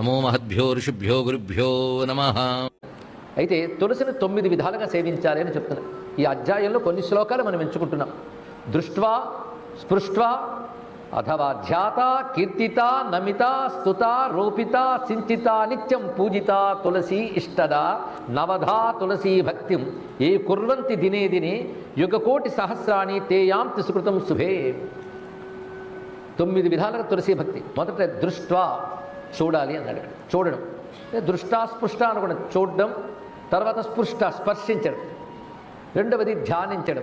నమో మహద్భ్యో ఋషిభ్యో గురుభ్యో నమ. అయితే తులసిని తొమ్మిది విధాలుగా సేవించాలి అని చెప్తున్నారు. ఈ అధ్యాయంలో కొన్ని శ్లోకాలు మనం ఎంచుకుంటున్నాం. దృష్ట్వా స్పృష్ట్వా అథవా ధ్యాత కీర్తిత నమిత స్తుత రూపిత సించిత నిత్యం పూజిత తులసి ఇష్టద నవధా తులసీ భక్తిం ఏ కుర్వంతి దినే దినే యుగకోటి సహస్రాణి తేయాం తిసుకృతం శుభే తొమ్మిది విధాలుగా తులసి భక్తి. మొదట దృష్ట్వా చూడాలి అని ఇక్కడ చూడడం దృష్టా స్పృష్ట అనుకున్న చూడడం తర్వాత స్పృష్ట స్పర్శించడం. రెండవది ధ్యానించడం.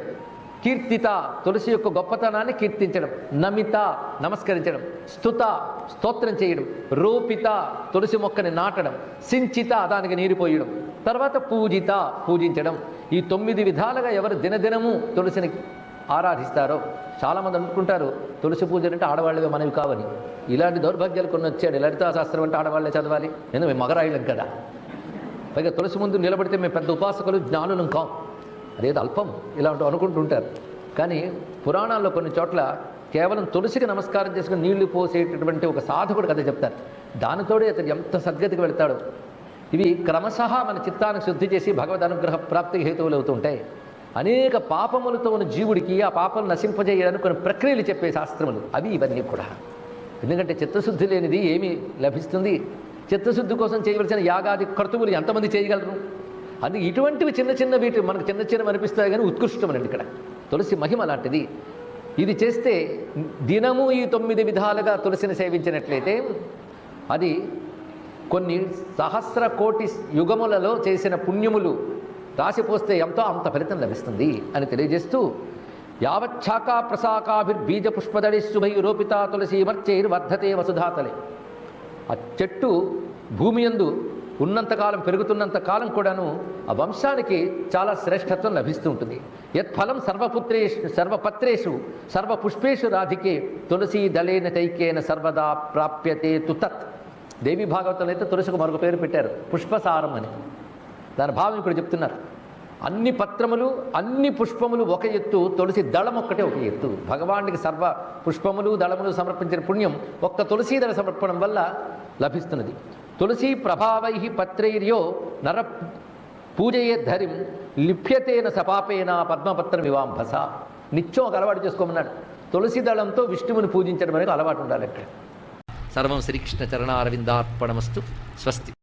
కీర్తిత తులసి యొక్క గొప్పతనాన్ని కీర్తించడం. నమిత నమస్కరించడం. స్తుత స్తోత్రం చేయడం. రూపిత తులసి మొక్కని నాటడం. సించిత దానికి నీరు పోయడం. తర్వాత పూజిత పూజించడం. ఈ తొమ్మిది విధాలుగా ఎవరు దినదినము తులసిని ఆరాధిస్తారో చాలామంది అనుకుంటారు తులసి పూజలు అంటే ఆడవాళ్ళవే మనవి కావని. ఇలాంటి దౌర్భాగ్యాలు కొన్ని వచ్చాడు లలితాశాస్త్రం అంటే ఆడవాళ్ళే చదవాలి. ఎందుకు? మేము మగరాయిలం కదా. పైగా తులసి ముందు నిలబడితే మేము పెద్ద ఉపాసకులు జ్ఞానులం కాం. అదేదో అల్పం ఇలాంటివి అనుకుంటుంటారు. కానీ పురాణాల్లో కొన్ని చోట్ల కేవలం తులసికి నమస్కారం చేసుకుని నీళ్ళు పోసేటటువంటి ఒక సాధకుడు కథ చెప్తారు. దానితోడే అతను ఎంత సద్గతికి వెళ్తాడు. ఇవి క్రమశ మన చిత్తాన్ని శుద్ధి చేసి భగవద్ అనుగ్రహ ప్రాప్తికి హేతువులు అవుతుంటాయి. అనేక పాపములతో ఉన్న జీవుడికి ఆ పాపం నశింపజేయడానికి కొన్ని ప్రక్రియలు చెప్పే శాస్త్రములు. అవి ఇవన్నీ కూడా. ఎందుకంటే చిత్తశుద్ధి లేనిది ఏమి లభిస్తుంది? చిత్తశుద్ధి కోసం చేయవలసిన యాగాది కర్తువులు ఎంతమంది చేయగలరు? అందుకే ఇటువంటివి చిన్న చిన్న వీటి మనకు చిన్న చిన్న అనిపిస్తాయి కానీ ఉత్కృష్టమనండి ఇక్కడ. తులసి మహిమ లాంటిది. ఇది చేస్తే దినము ఈ తొమ్మిది విధాలుగా తులసిని సేవించినట్లయితే అది కొన్ని సహస్ర కోటి యుగములలో చేసిన పుణ్యములు రాసిపోస్తే ఎంతో అంత ఫలితం లభిస్తుంది అని తెలియజేస్తూ యావచ్ఛాకా ప్రసాకాభిర్బీజ పుష్పదడి శుభై రూపిత తులసి మర్చైర్ వర్ధతే వసుధాతలే. ఆ చెట్టు భూమి యందు ఉన్నంతకాలం పెరుగుతున్నంత కాలం కూడాను ఆ వంశానికి చాలా శ్రేష్టత్వం లభిస్తూ ఉంటుంది. యత్ఫలం సర్వపుత్రేషు సర్వపత్రేషు సర్వపుష్పేషు రాధికే తులసి దళేన టైకేన సర్వదా ప్రాప్యతే తుతత్ దేవి భాగవతంలో అయితే తులసికి మరొక పేరు పెట్టారు పుష్పసారం అని. దాని భావం ఇక్కడ చెప్తున్నారు. అన్ని పత్రములు అన్ని పుష్పములు ఒక ఎత్తు తులసి దళం ఒక్కటే ఒక ఎత్తు. భగవానికి సర్వ పుష్పములు దళములు సమర్పించిన పుణ్యం ఒక్క తులసీ దళ సమర్పణం వల్ల లభిస్తున్నది. తులసీ ప్రభావై పత్రైర్యో నర పూజయే ధరిం లిప్యతేన సపాపేన పద్మపత్రం ఇవాంభస నిత్యం ఒక అలవాటు చేసుకోమన్నాడు. తులసి దళంతో విష్ణువుని పూజించడం అనేది అలవాటు ఉండాలి అక్కడ సర్వం శ్రీకృష్ణ చరణారవిందార్పణమస్తు స్వస్తి.